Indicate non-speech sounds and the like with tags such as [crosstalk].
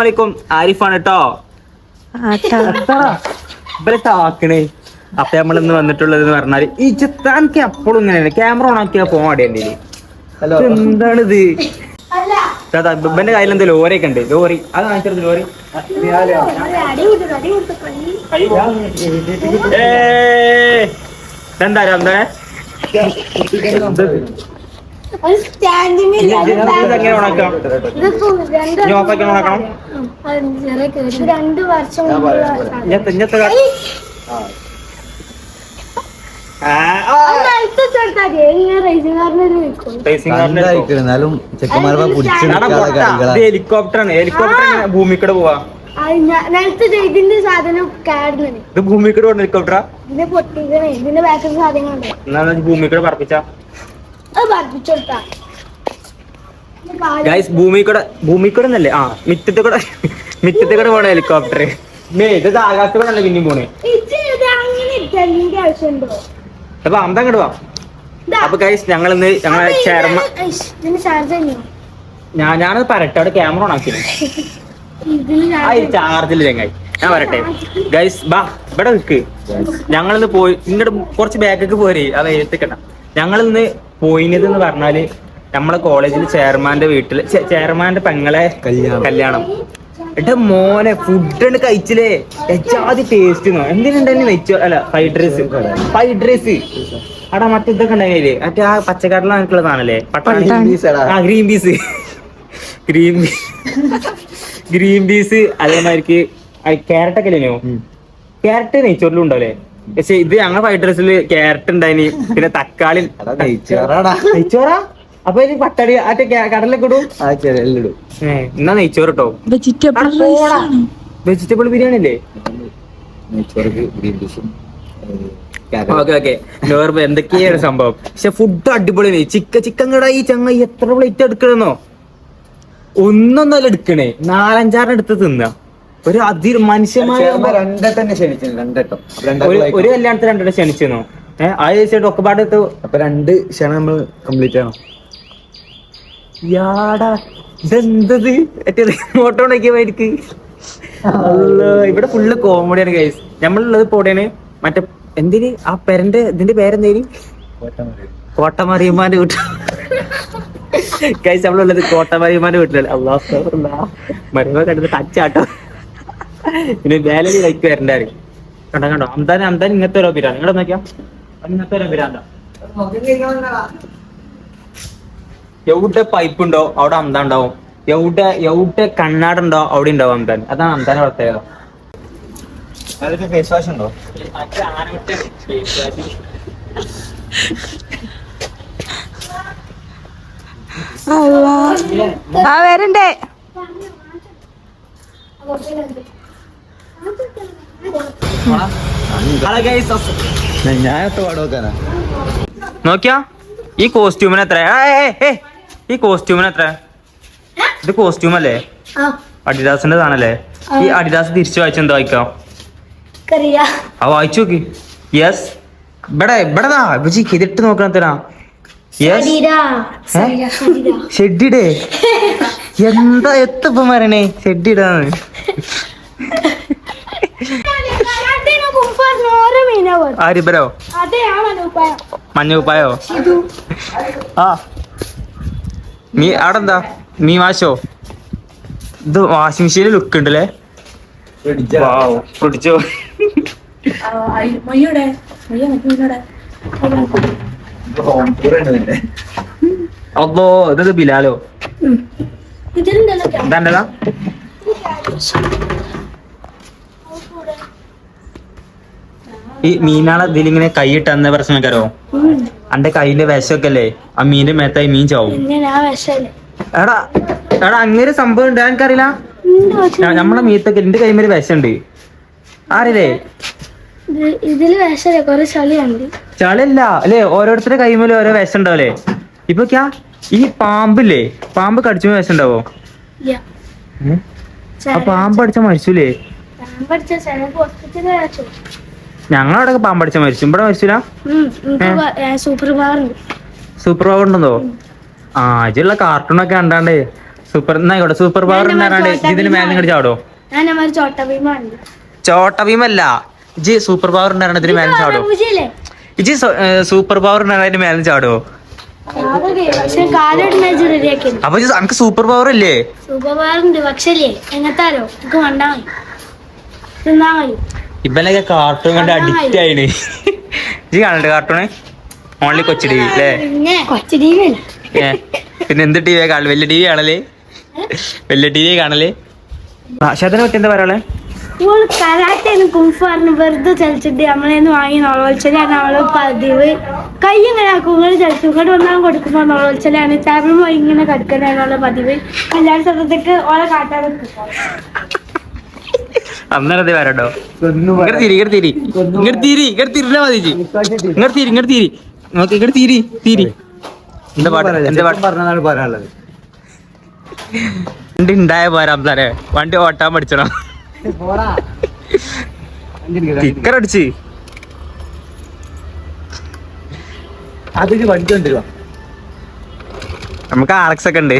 വലൈക്കും ആരിഫാണ് കേട്ടോ ടാക്കണേ അപ്പൊ നമ്മളിന്ന് വന്നിട്ടുള്ളത് എന്ന് പറഞ്ഞാൽ ഈ ചിത്രാൻക്ക് അപ്പോഴും ഇങ്ങനെയാണ്. ക്യാമറ ഓൺ ആക്കിയാ ഫോൺ അടേണ്ടി ഹലോ. എന്താണിത് ഇവന്റെ കയ്യിൽ എന്തോ ഒക്കെ ഉണ്ട്. ലോറി. അത് കാണിച്ചത് ലോറി. എന്താ രണ്ടേ എന്താ ഓഫാക്കി ഓണാക്കണം രണ്ട് വർഷം. ഇത് ഹെലികോപ്റ്റർ ആണ്. ഹെലികോപ്റ്റർ എങ്ങനെ ഭൂമിക്കൂടെ പോവാ? ഇതിന്റെ സാധനം ഇത് ഭൂമിക്കൂടെ ഹെലികോപ്റ്ററാ ഇതിന്റെ പൊട്ടിക്കണേ. ഇതിന്റെ ബാക്കി സാധനങ്ങളുണ്ട്. ഭൂമിക്കൂടെ പറപ്പിച്ച? ഗൈസ് ഭൂമിക്കൂടെ ഭൂമിക്കൂടെ എന്നല്ലേ ആ മിറ്റത്തെ കൂടെ മിറ്റത്തെ കൂടെ പോണ ഹെലികോപ്റ്റർ മേ ഇത് ആകാശത്ത് കൂടെ അല്ലേ പിന്നെയും പോണേ. അപ്പൊ വാ. ഇതാ. അപ്പൊ ഗൈസ് ഞങ്ങൾ ഇന്ന് ഞങ്ങളെ ചേർന്ന ചേർമ ഞാൻ ഞാനത് പറട്ടെ അവിടെ ക്യാമറ ഓൺ ആക്കി ചാർജില്ല ചങ്ങായി ഞാൻ വരട്ടെ ഗൈസ് ബാ ഇവിടെ നിൽക്ക്. ഞങ്ങളിന്ന് പോയി ഇങ്ങോട്ട് കുറച്ച് ബാക്കൊക്കെ പോരേ. അത് എത്തിക്കണ്ട ഞങ്ങളിന്ന് പോയിനത് എന്ന് പറഞ്ഞാൽ നമ്മളെ കോളേജിൽ ചെയർമാന്റെ വീട്ടിൽ ചെയർമാന്റെ പെങ്ങളെ കല്യാണം. എന്റെ മോനെ ഫുഡ് കഴിച്ചില്ലേ? എച്ചാതി ടേസ്റ്റ് എന്തിനുണ്ടായിരുന്നു വെച്ചോ അല്ല ഫ്രൈഡ് റൈസ് ഫ്രൈഡ് റൈസ് അവിടെ മറ്റേ ഇതൊക്കെ ഉണ്ടായില്ലേ മറ്റേ ആ പച്ചക്കറിലെ എനിക്കുള്ള സാധനല്ലേ? പട്ടാണി. ആ green peas green green peas അതേമാതിരിക്ക് carrot ഒക്കെ ഇല്ലയോ ക്യാരറ്റ് നെയ്ച്ചോറിലും ഉണ്ടാവില്ലേ പക്ഷെ ഇത് ഞങ്ങളുടെ ഫ്രൈഡ് റൈസിൽ ക്യാരറ്റ് ഉണ്ടായിന് പിന്നെ തക്കാളി. നെയ്ച്ചോറാ? അപ്പൊ ഇനി പട്ടടി മറ്റേ കടലൊക്കെ ഇടും. എന്നാ നെയ്ച്ചോറ് കേട്ടോ വെജിറ്റബിൾ ബിരിയാണി അല്ലേ? Okay okay. നോർമൽ എന്തൊക്കെയാണ് സംഭവം. പക്ഷെ ഫുഡ് അടിപൊളിയാണ് ചിക്കൻ ചിക്കൻ കട ഈ ചങ്ങ എത്ര പ്ലേറ്റ് എടുക്കണെന്നോ? ഒന്നൊന്നല്ല എടുക്കണേ. നാലഞ്ചാറിന് എടുത്ത് തിന്ന. ഒരു അതി മനുഷ്യമായ ഒരു കല്യാണത്തിൽ രണ്ടെണ്ണം ക്ഷണിച്ചിരുന്നു. ഏഹ് ആ ചോദിച്ചിട്ട് ഒക്കെ പാട് അപ്പൊ രണ്ട് ക്ഷണം നമ്മൾ കംപ്ലീറ്റ് ചെയ്യണം. യാടാ ഇതെന്തത് റിമോട്ട് ഇവിടെ ഫുള്ള് കോമഡിയാണ് ഗൈസ് നമ്മളുള്ളത് പോടെയാണ് മറ്റേ എന്തിന്? ആ പെരന്റെ ഇതിന്റെ പേരെന്തേലും കോട്ടമറിയമ്മാന്റെ വീട്ടിൽ. ഗൈസ് നമ്മളുള്ളത് കോട്ടമറിയമ്മാന്റെ വീട്ടിലല്ലേ? അള്ളാഹ് മരുമ കണ്ടത് ടച്ചാട്ടോ പിന്നെ വേലയിൽ ലൈക്ക് വരണ്ടാര് കണ്ടോ കണ്ടോ? അന്താൻ അന്താൻ ഇങ്ങനത്തെ ഓരോ പിരാണ് നിങ്ങടെ നോക്കിയാ? ഇങ്ങനത്തെ ഓരോ പിരാന്ത എവിടെ പൈപ്പ് ഉണ്ടോ അവിടെ അന്ത ഉണ്ടാവും. എവിടെ എവിടെ കണ്ണാടുണ്ടോ അവിടെ ഉണ്ടാവും അന്താൻ അതാണ് അന്താന്റെ പ്രത്യേകത. ഫേസ് വാഷ് ഉണ്ടോ? ആ വരണ്ടേ ഞാൻ എത്ര പാട് നോക്കാനാ നോക്കിയാ? ഈ കോസ്റ്റ്യൂമിന് എത്ര ഈ കോസ്റ്റ്യൂമിന് എത്ര ഇത് കോസ്റ്റ്യൂം അല്ലേ? ആ. അഡിഡാസിന്റെ സാധനല്ലേ? ഈ അഡിഡാസ് തിരിച്ചു വായിച്ച എന്താ വായിക്കാം? ആ വായിച്ചു നോക്കി. യെസ് ഇവിടെ ഇവിടെതാ. ഇവജി ഇതിട്ട് നോക്കണത്തരാ ഷെഡിടേ [laughs] എന്താ എത്തപ്പം വരണേ ഷെഡിടാന്ന് [laughs] അതിനെ കുമ്പാറിന് ഉപ്പായ മഞ്ഞ കുപ്പായോ ഇത് ആ. നീ അവിടെ എന്താ നീ വാശോ? ഇത് വാഷിംഗ് മെഷീനിൽ ലുക്ക് ഉണ്ടല്ലേ? പിടിച്ചോ. അപ്പോ ഇതത് ബിലാലോ? ഇതിലുണ്ടല്ലോ ഈ മീനാളെ ഇതിലിങ്ങനെ കൈയിട്ട് അന്ന പ്രശ്നക്കാരോ അന്റെ കയ്യിൽ വിശമൊക്കെ അല്ലേ ആ മീന്റെ മേത്തായി മീൻ ചാവും. എടാ എടാ അങ്ങനെ സംഭവം ഉണ്ട്. എനിക്കറിയില്ല നമ്മളെ മീത്തൊക്കെ എന്റെ കൈമേൽ വിശമുണ്ട് ആരല്ലേ? ഇതിൽ വിഷല്ലേ കൊറേ ചളിയുണ്ട് ചളിയല്ല അല്ലേ? ഓരോരുത്തരുടെ കൈമേലും ഓരോ വിശം ഉണ്ടാവല്ലേ ഇപ്പൊ ക്യാ? ഈ പാമ്പില്ലേ? പാമ്പ് കടിച്ച വിശം ഉണ്ടാവോ. ആ പാമ്പ് അടിച്ച മരിച്ചൂലേ? ഹോസ്പിറ്റലിൽ വെച്ചു ഞങ്ങളവിടെ പാമ്പടിച്ച മരിച്ചു. ഇവിടെ മരിച്ചില്ല സൂപ്പർ പവർ ഉണ്ടോ. സൂപ്പർ പവർ ഉണ്ടെന്നോ? ആ ഇതുള്ള കാർട്ടൂണൊക്കെ കണ്ടാണ്ടേ. സൂപ്പർ എന്നായിക്കോട്ടെ സൂപ്പർ പവർ ഉണ്ടാകാണ്ട് ഇതിന് മേലെ കടിച്ച ചാടോ ചോട്ട ഭീമല്ല. ഇജി സൂപ്പർ പവർ ഉണ്ടാകാണ്ട് ഇതിന് മേലെ ചാടോ ഇജി സൂപ്പർ പവർ ഉണ്ടാകാണ്ട് മേലെ ചാടോ അപ്പൊ അനക്ക് സൂപ്പർ പവർ ഇല്ലേ? സൂപ്പർ പവർ ഉണ്ട് പക്ഷേ എങ്ങനത്താലോ വണ്ടാ മതി. ഇവനൊക്കെ കാർട്ടൂൺ കണ്ട് അഡിക്റ്റ് ആയിന്. ഇജി കാണണ്ട cartoon only Kochu T V അല്ലേ? പിന്നെ കൊച്ചു ടി വി ഏ, പിന്നെ എന്ത് ടി വി കാണൽ? വലിയ ടി വി കാണൽ? വലിയ ടി വി കാണൽ ശതനെ പറ്റി എന്താ പറയാളെ ഇപ്പോൾ കരാട്ടേന്ന് കുംഫാറിന് വെറുതെ ചലിച്ചിട്ട് നമ്മളേന്ന് വാങ്ങി നോളോത്സലാണ് നമ്മൾ പതിവ്. കൈ ഇങ്ങനെ ആക്കും ഇങ്ങനെ ചലിച്ചു. ഇങ്ങോട്ട് ഒന്നാം കൊടുക്കുമ്പോൾ നോളോത്സലാണ് ടേബിൾ ഇങ്ങനെ കടുക്കാനാണ് പതിവ്. കല്യാണ സ്ഥലത്തേക്ക് ഓളെ കാട്ടാൻ അന്നേരത്തെ വരട്ടോ. ഇങ്ങോട്ട് ഇങ്ങോട്ട് തിരി ഇങ്ങോട്ട് തിരി. ഇങ്ങോട്ട് തിരിഞ്ഞാ മതി. ഇങ്ങോട്ട് തിരി. ഇങ്ങോട്ട് തിരി. നോക്കി ഇങ്ങോട്ട് തിരി തിരി. എന്റെ പാട്ട്? എന്റെ പാട്ട്? പറഞ്ഞതാണ് പറയാനുള്ളത് വണ്ടി ഉണ്ടായ പോരാ അബ്ദാരെ വണ്ടി ഓട്ടാൻ പഠിച്ചണം. സ്റ്റിക്കർ അടിച്ച്. അതിന് വണ്ടി കൊണ്ടുവരുവാ? നമുക്ക് ആർ എക്സ് ഒക്കെ ഉണ്ട്.